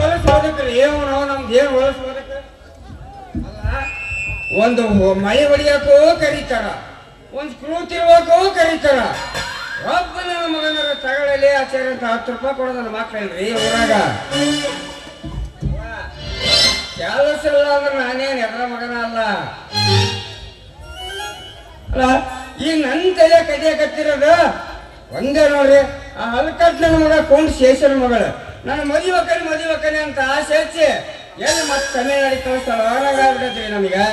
ಹೊಲಸು ಏನು ಏನು ಒಂದು ಮೈ ಹೊಡಿಯಕ್ಕೂ ಕರೀತಾರ. ಒಂದು ತಿರುವಕ್ಕೂ ಕರೀತಾರ. ಒಬ್ಬ ನನ್ನ ಮಗನ ತಗೊಳ್ಳಲಿ, ಆಚಾರ್ಯ ಅಂತ ಹತ್ತು ರೂಪಾಯಿ ಕೊಡೋದನ್ನ ಮಕ್ಕಳಲ್ರಿ ಊರಾಗ? ಕೆಲಸ ಇಲ್ಲ ಅಂದ್ರೆ ನಾನೇನು ಎದ್ರ ಮಗನ ಅಲ್ಲ? ಅಲ್ಲ ಈಗ ನನ್ನ ತಲೆ ಕದಿಯಕತ್ತಿರೋದು ಒಂದೇ ನೋಡ್ರಿ. ಆ ಹಲ್ಕಟ್ ನನ್ನ ಮಗ ಕೊಂಡ್ ಶೇಷನ ಮಗಳು. ನನ್ನ ಮದುವೆ ಮದುವೆ ಅಂತ ಆಸೆ ಹಚ್ಚಿ ಎಲ್ಲಿ ಮತ್ತೆ ತಮಿಳ್ನಾಡಿಗೆ ಕಳಿಸ್ತಾಳ ನಮಗ. ನಮಗೆ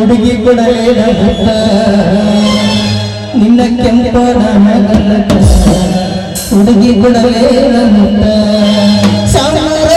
ಹುಡುಗಿ ಕೊಡಲೇ ಬಿಟ್ಟ ನಿನ್ನ ಕೆಂಪನ ಮಗನ ಹುಡುಗಿ ಕೊಡಲೇ ಮುಟ್ಟ ಸಾವಿರ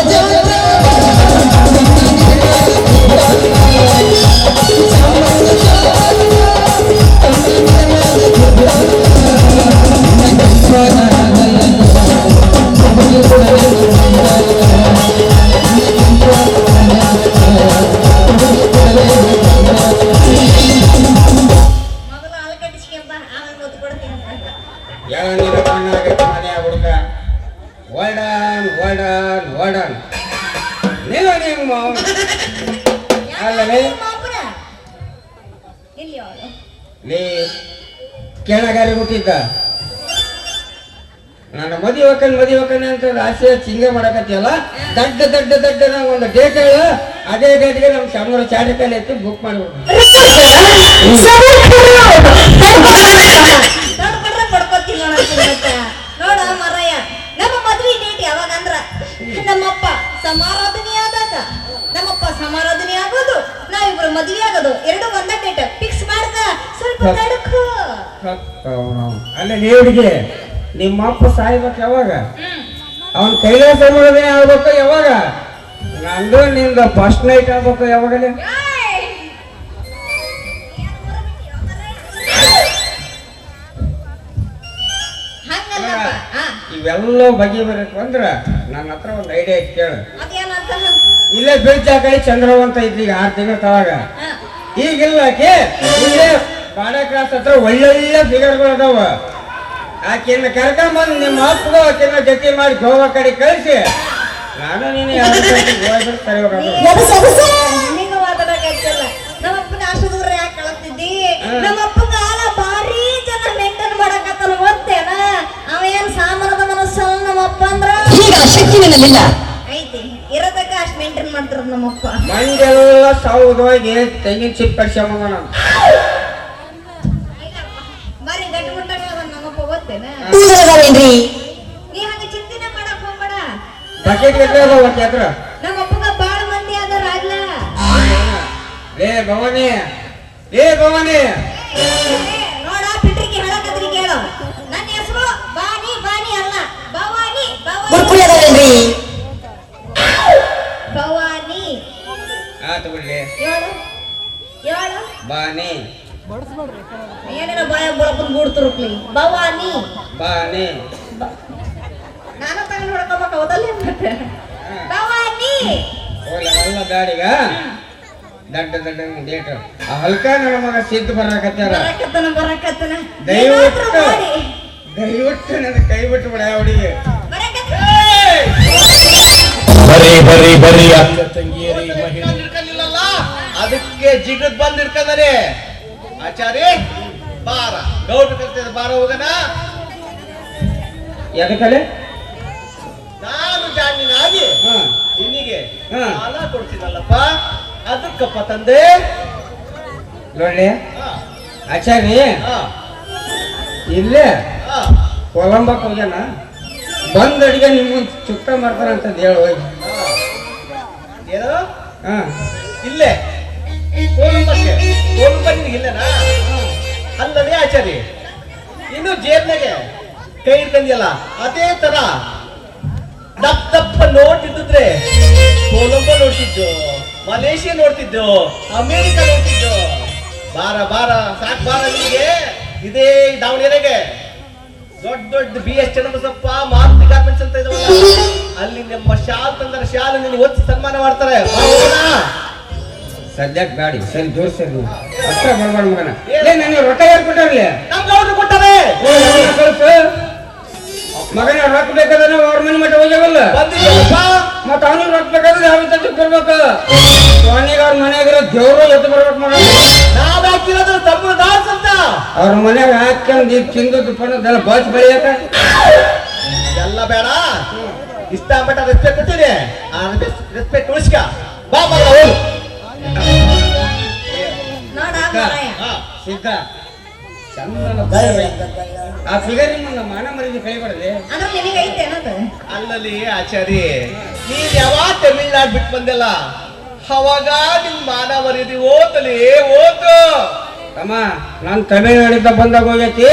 ಕಣ್ಣಾಗೈತೆ ಮನೆಯ ಹುಡುಗ ಓಲ್ಡನ್ ಓಲ್ಡನ್ ಓಲ್ಡನ್ ನಿಲ್ಲ ನಿಮ್ಮ ಅಲ್ಲವೇ ನೀ ಕೆಳಗಾರಿ ಹುಟ್ಟಿದ್ದ. ನನ್ನ ಮದಿ ಹೋಗ್ಕನ್ ಮದಿ ಹೋಗ್ಕನ್ ಅಂತ ಆಸೆ ಚಿಂಗೆ ಮಾಡಕತ್ತಿಯಲ್ಲ? ದಡ್ಡ ದಡ್ಡ ದಡ್ಡ ನಂಗೆ ಒಂದು ಡೇಟ್ ಹೇಳ ಅದೇ ಡೇಟ್ಗೆ ನಮ್ಮ ಶಂಬರ ಚಾಟಿಕಲ್ಲಿ ಎತ್ತಿ ಬುಕ್ ಮಾಡ್ಬಿಡು ಸಮಾರಾಧನೆ ಆದಾಗ ನಮ್ಮಪ್ಪ ಸಮಾರಾಧನೆ ಆಗೋದು ನಾವಿಬ್ರು ಮದ್ವೆ ಆಗೋದು ಎರಡು ಒಂದ ಡೇಟ್ ಫಿಕ್ಸ್ ಮಾಡ್ಕ ಸ್ವಲ್ಪ ತಡ್ಕೋ. ಅಲ್ಲ ನೀವಿಗೆ ನಿಮ್ಮ ಅಪ್ಪ ಸಾಯ್ಬೇಕು ಯಾವಾಗ? ಅವನ್ ಕೈಲಾಸ ಮಾಡೋದೇ ಆಗ್ಬೇಕು ಯಾವಾಗ? ನಂದು ನಿಂದ ಫಸ್ಟ್ ನೈಟ್ ಆಗ್ಬೇಕು ಯಾವಾಗಲೇ? ಹಂಗಲ್ಲಪ್ಪ ಬಗೆ ಬರಬೇಕು ಅಂದ್ರ ನನ್ನ ಹತ್ರ ಒಂದು ಐಡಿಯಾ ಇತ್ತು ಕೇಳು. ಇಲ್ಲೇ ಹಾಕಿ ಕಡೆ ಚಂದ್ರವಂತ ಇದ್ ಈಗ ಆರು ತಿಂಗಳ ತವಾಗ ಈಗಿಲ್ಲ ಆಕೆ. ಇಲ್ಲೇ ಬಾಡ ಕ್ರಾಸ್ ಹತ್ರ ಒಳ್ಳೊಳ್ಳೆ ಫಿಗರ್ಗಳು ಅದಾವ. ಆಕೆಯನ್ನು ಕರ್ಕೊಂಬಂದು ನಿಮ್ಮ ಅಪ್ಪಗೂ ಆಕೆನ ಜೊತೆ ಮಾಡಿ ಗೋವಾ ಕಡೆ ಕಳಿಸಿ. ನಾನು ನೀನು ಯಾರು ಸರಿ ಹೋಗೋದು. ನಮ್ಮಪ್ಪನ ಆಲ ಭಾರಿ ಜನ ಮೇಂಟೈನ್ ಮಾಡಕತ್ತಲ್ಲ ಗೊತ್ತೇನ? ಅವ ಏನ್ ಸಾಮರದ ನಮ್ಮಪ್ಪ ಅಂದ್ರ? ಈಗ ಶಕ್ತಿ ನನ್ನಲ್ಲಿಲ್ಲ. ಐತಿ. ಇರೋದಕ್ಕ ಅಷ್ಟು ಮೇಂಟೈನ್ ಮಾಡ್ತಾರ ನಮ್ಮಪ್ಪ. ಮಂದೆಲ್ಲ ಸೌದೋಗಿ ತೆಂಗಿನ ಚಿಪ್ ಶಮಗಣ ಬಾರಿ ಗಟ್ಟಿ ಮುಟ್ಟಾಗ ನಮ್ಮಪ್ಪ ಗೊತ್ತೇನ? ಊರದವೇನ್ರಿ ನೀ ಹಂಗ ಚಿಂತೆನೆ ಮಾಡಕ್ ಹೋಗ್ಬೇಡ. ಬಕೆಟ್ ಗಟ್ಟಲೆ ಅದಾವ ಆಕೆ ಹತ್ರ ನಮ್ಮಪ್ಪಗ ಬಾಳ ಮಂದಿ ಅದಾರ ಆಗ್ಲ ಲೇ ಭವಾನಿ ಲೇ ಭವಾನಿ. ನೋಡ ಪಿಟ್ರಿಗೆ ಹೇಳಕತ್ರಿ ಕೇಳು ನನ್ನ ಹೆಸರು ಬಾನಿ ಬಾನಿ ಅಲ್ಲ ಭವಾನಿ. ಭವಾನಿ ಹೇಳು ಹೇಳು ಬಾನಿ. ಏನೇನ ಬಾಯ ಬಳಪನ್ ಗೂಡ್ತಿರುಕ್ಲಿ ಭವಾನಿ. ಬಾನಿ. ನಾನು ತಗೊಂಡು ಹೊಡ್ಕೋಬೇಕು ಹೌದಲ್ಲ ಮತ್ತೆ ಭವಾನಿ. ಹೋಗ್ಲಿ ಅವೆಲ್ಲ ಬ್ಯಾಡೀಗ ದಡ್ಡ ದಡ್ಡ ಡೇಟ್ ಆ ಹಲ್ಕ ನನ್ನ ಮಗ ಸಿದ್ಧ ಬರಾಕತ್ಯಾರ ಬರಕತ್ತನ ಬರಕತ್ತನ. ದಯವಿಟ್ಟು. ದಯವಿಟ್ಟು ನನ್ನ ಕೈ ಬಿಟ್ಟು ಬಿಡ ಅವಳಿಗೆ ಬರೀ ಬರೀ ಬರೀ. ಅಕ್ಕ ತಂಗಿಯರಿ ಅದಕ್ಕೆ ಜಿಗದ್ ಬಂದ್ ಇಟ್ಕೊಂಡಾರೆ ಆಚಾರ್ಯ ಬಾರ. ಗೌಡ್ರು ಕರ್ತಿದ ಬಾರ ಹೋಗಣ ಎದಕ್ಕಲೆ ನಾನು ಜಾಣಿನಾಗಿ ಹಾ. ನಿನ್ನಿಗೆ ಹಾ. ಸಾಲ ಕೊಡ್ತೀನಲ್ಲಪ್ಪ ಅದಕ್ಕಪ್ಪ ತಂದೆ. ನೋಡ್ಲಿ? ಹಾ, ಇಲ್ಲೇ ಹಾ. ಕೊಲಂಬಕ್ ಹೋಗ್ಯಾನ? ಬಂದ್ ಅಡಿಗೆ ನಿಮ್ಗೊಂದು ಚುಕ್ಕ ಮಾಡ್ತಾರಂತ ಹೇಳಿ ಹೋಗಿ ಏನು? ಹಾ. ಇಲ್ಲೇ. ನಿನಗೆ ಇಲ್ಲೇನಾ? ಅಲ್ಲದೆ ಆಚಾರ್ಯ ಇನ್ನು ಜೇಬ್ನಾಗೆ ಕೈ ಇಟ್ಕೊಂಡಿಯಲ್ಲ ಅದೇ ತರ ದಪ್ಪ ದಪ್ಪ ನೋಟ್ ಇದ್ದಿದ್ರೆ ಕೊಲಂಬ ನೋಡ್ತಿದ್ದು ಮಲೇಷಿಯಾ ನೋಡ್ತಿದ್ದು ಅಮೇರಿಕಾ ನೋಡ್ತಿದ್ದು ಬಾರ ಬಾರ ಸಾಕ್ ಬಾರ ನಿಮಗೆ. ಇದೇ ದಾವಣಗೆರೆಗೆ. ದೊಡ್ಡ ದೊಡ್ಡ B S Channabasappa Maruti garments ಅಂತ ಇದಾವಲ್ಲ. ಅಲ್ಲಿ ನಮ್ಮ ಶಾಲ್ ತಂದ್ರೆ ಶಾಲ್ ನಿನ್ನ ಒತ್ತಿ ಸನ್ಮಾನ ಮಾಡ್ತಾರೆ. ಸದ್ಯಕ್ ಬ್ಯಾಡಿ. ಸದ್ಯಕ್ಕೆ ಗಾಡಿ ಸರಿ ದೂರ ಸರಿ ಹತ್ರ ಬರ್ಬಾರ್ದು ಮಗನ ಏ ನನಗೆ ರೊಕ್ಕ ಯಾರು ಕೊಟ್ಟಾರ್ಲಿ ನಮ್ಮ ಗೌಡ್ರು ಕೊಟ್ಟಾರೆ ಮಗನ ರೊಕ್ಕ ಬೇಕಾದ್ರೆ ಅವ್ರ ಮನೆ ಮಟ್ಟ ಹೋಗ್ಯಾವಲ್ಲ ಬಂದಿದ್ದೀಯಪ್ಪ ಮತ್ತ ಅವನಿಗೆ ರೊಕ್ಕ ಬೇಕಾದ್ರೆ ಯಾವ ತಟ್ಟಕ್ಕೆ ಬರ್ಬೇಕು ಅವನಿಗೆ ಅವ್ರ ಮನೆಯಾಗಿರೋ ದೇವರು ಎದ್ದು ಬರ್ಬೇಕು ಮಗ ನಾವ್ ಹಾಕಿರೋದು ತಮ್ಮ ದಾಸ್ ಅಂತ. ಅವ್ರ ಮನ್ಯಾಗ ಹಾಕ್ಯಂದ್ ಈಗ ತಿಂದು ಪಣದೆಲ್ಲ ಬಸ್ ಬೆಳೆಯಕ? ಎಲ್ಲ ಬೇಡ. ಇಷ್ಟ ಮಟ್ಟ ರೆಸ್ಪೆಕ್ಟ್ ಕೊಟ್ಟಿದೆ ಆ ರೆಸ್ಪೆಕ್ಟ್ ಉಳಿಸ್ಕ. ಬಾ ಬಾ ಹೋಗು. ಸಿದ್ಧ ಆ ಫಿಗರ್ ನಿಮ್ಮ ಮಾನ ಮರಿದಿ ಕೈಬಾರ್ದೆ ಅಂದ್ರೆ ನಿನಗೆ ಐತೆ ಅನ್ನೋದು ಅಲ್ಲಲ್ಲಿ ಆಚಾರಿ ನೀನ್ ಯಾವಾಗ ತಮಿಳ್ನಾಡ್ ಬಿಟ್ಟು ಬಂದೆಲ್ಲ? ಅವಾಗ ನಿಮ್ಮ ಮಾನ ಮರಿದಿ ಓತಲಿ ಓತು ತಮ್ಮ ನಾನ್ ತಮಿಳ್ನಾಡಿಂದ ಬಂದಾಗ ಹೋಗೈತಿ.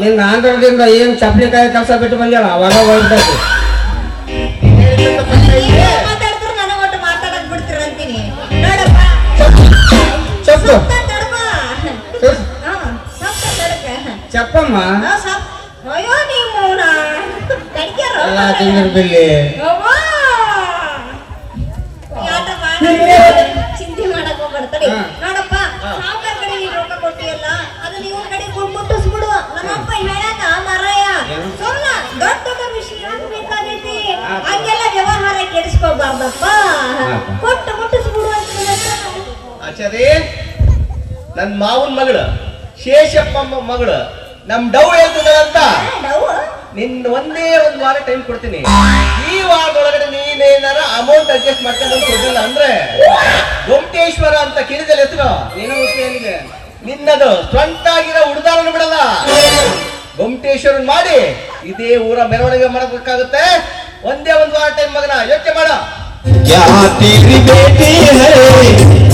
ನಿನ್ನ ಆಂಧ್ರದಿಂದ ಏನ್ ಚಪ್ಲಿಕಾಯಿ ಕೆಲಸ ಬಿಟ್ಟು ಬಂದಿಲ್ಲ ಅವಾಗ. ಏನ್ ಮಾತಾಡ್ತಾರೆ ನನಗೆ ಒಟ್ಟು ಮಾತಾಡಕ್ ಬಿಡ್ತೀರ ಅಂತೀನಿ. ನೋಡಪ್ಪ. ಚಪ್ಪು ಎಲ್ಲ ತಿಂದಿರ್ ಬಿಲ್ಲಿ ಅವ್ವಾ! ಈ ಆಟ ಮಾಡ ಚಿಂತೆ ಮಾಡಕ್ ಹಾ. ನೋಡಪ್ಪ. ಸಾವ್ಕಾರ್ ಕಡೆ ನೀನ್ ರೊಕ್ಕ ಕೊಟ್ಟಿಯಲ್ಲ ಅದನ್ನ ಇವ್ರ ಕಡೆ ಕೊಟ್ಟು ಮುಟ್ಟಿಸ್ಬಿಡು ನಮ್ಮಪ್ಪ ಹೇಳ್ಯಾಕ ಮಾರಾಯ? ಸುಮ್ನ ದೊಡ್ಡ ದೊಡ್ಡ ವಿಷಯ ಬೇಕಾಗೈತಿ. ಹಂಗೆಲ್ಲ ವ್ಯವಹಾರ ಕೆಡಿಸ್ಕೋಬಾರ್ದಪ್ಪ. ಕೊಟ್ಟು ಮುಟ್ಟಿಸ್ಬಿಡು ಅಂತ ಹೇಳ್ತಾನೆ. ಆಚಾರಿ ನನ್ ಮಾವನ್ ಮಗಳು ಶೇಷಪ್ಪಮ್ಮ ಮಗಳು ನಮ್ ಡವ್ ಹೇಳ್ತಿದ್ದಾಳಂತ ಆ, ಡವ್ವ? ನಿನ್ ಒಂದೇ ಒಂದ್ ವಾರ ಟೈಮ್ ಕೊಡ್ತೀನಿ ಈ ವಾರದೊಳಗಡೆ ನೀನೇನಾರ ಅಮೌಂಟ್ ಅಡ್ಜಸ್ಟ್ ಮಾಡ್ಕೊಂಡು ಕೊಡ್ಲಿಲ್ಲ ಅಂದ್ರೆ ಗೊಮಟೇಶ್ವರ ಅಂತ ಕೇಳಿದಲ್ಲ ಹೆಸರು ನೀನು ಹುಟ್ಟಿಯಲ್ಲಿಗೆ ನಿನ್ನದು ಸ್ವಂತಾಗಿರೋ ಉಡ್ದಾರನು ಬಿಡಲ್ಲ ಗೊಮಟೇಶ್ವರನ್ ಮಾಡಿ ಇದೇ ಊರ ಮೆರವಣಿಗೆ ಮಾಡಬೇಕಾಗುತ್ತೆ ಒಂದೇ ಒಂದ್ ವಾರ ಟೈಮ್ ಮಗನ ಯೋಚನೆ ಮಾಡ क्या तेरी बेटी है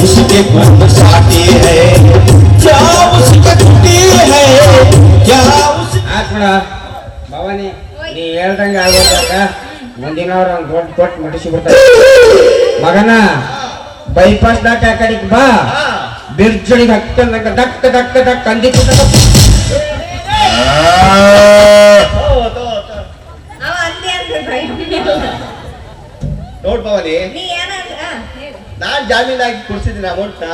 उसके खूब साटी है क्या उसकी टूटी है क्या उस ಆತ್ ಬಿಡ. ಭವಾನಿ ನೀ ಹೇಳ್ದಂಗೆ ಆಗೋದಾಗ ಮುಂದಿನ ಅವ್ರ ಒಂದು ದೊಡ್ಡ ಕೊಟ್ಟು ಮುಟ್ಟಿಸಿ ಬಿಡ್ತಾರೆ. ಮಗನ ಬೈಪಾಸ್ ದಾಟ ಆ ಕಡೆಗೆ ಬಾ. ಹಾ. ಬಿರ್ಜಳಿಗೆ ಹಕ್ಕಂದಂಗ ದಕ್ಕ ದಕ್ಕ ದಕ್ಕ ಭಯ. ನೋಡ್ ಭವಾನಿ. ನಾನ್ ಜಾಮೀನಾಗಿ ಕೊಡ್ಸಿದ್ದೀನಿ ಅಮೌಂಟ್ನ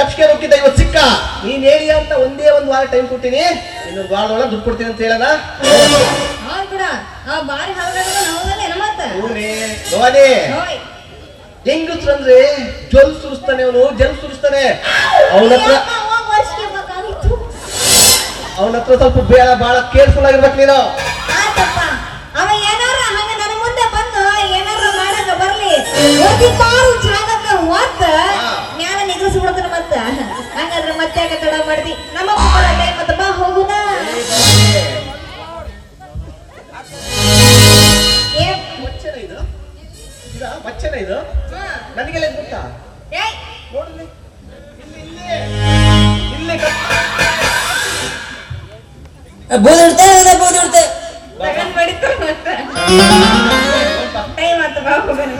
ತಪ್ಪಿಗೆ ನುಗ್ಗಿದ್ದ ಇವತ್ತು ಸಿಕ್ಕ. ನೀನ್ ಹೇಳಿ ಅಂತ ಒಂದೇ ಒಂದು ವಾರ ಟೈಮ್ ಕೊಡ್ತೀನಿ. ಇನ್ನೊಂದು ವಾರದೊಳಗೆ ದುಡ್ಡು ಕೊಡ್ತೀನಿ ಅಂತ ಹೇಳಣ ಹೆಂಗಸ್ರು ಅಂದ್ರೆ ಜಲ್ ಸುರಿಸ್ತಾನೆ ಅವನು ಜಲ್ ಸುರಿಸ್ತಾನೆ. ಅವನ ಹತ್ರ. ಅವನ ಹತ್ರ ಸ್ವಲ್ಪ ಬೇಡ ಬಹಳ ಕೇರ್ಫುಲ್ ಆಗಿರ್ಬೇಕು ನೀನು. ಹಂಗಾದ್ರೆ ಮತ್ತೆ ತಡ ಮಾಡ್ದಿ ನಮ್ಮ ಟೈಮ್ ಮತ್ತ ಬಾ ಹೋಗುನ ಏ ಮಚ್ಚನ ಇದು ಇದ ಮಚ್ಚನ ಇದು ಹಾ. ನನಗೆಲ್ಲ ಗೊತ್ತಾ ನೋಡಲಿ ಇಲ್ಲಿ ಬೂದಿಡ್ತೆ ಬೂದಿಡ್ತೆ ತಗೊಂಡ್ ಬಡಿತಾರ ಮತ್ತ ಟೈಮ್ ಆತ ಬಾ ಹೋಗೋಣ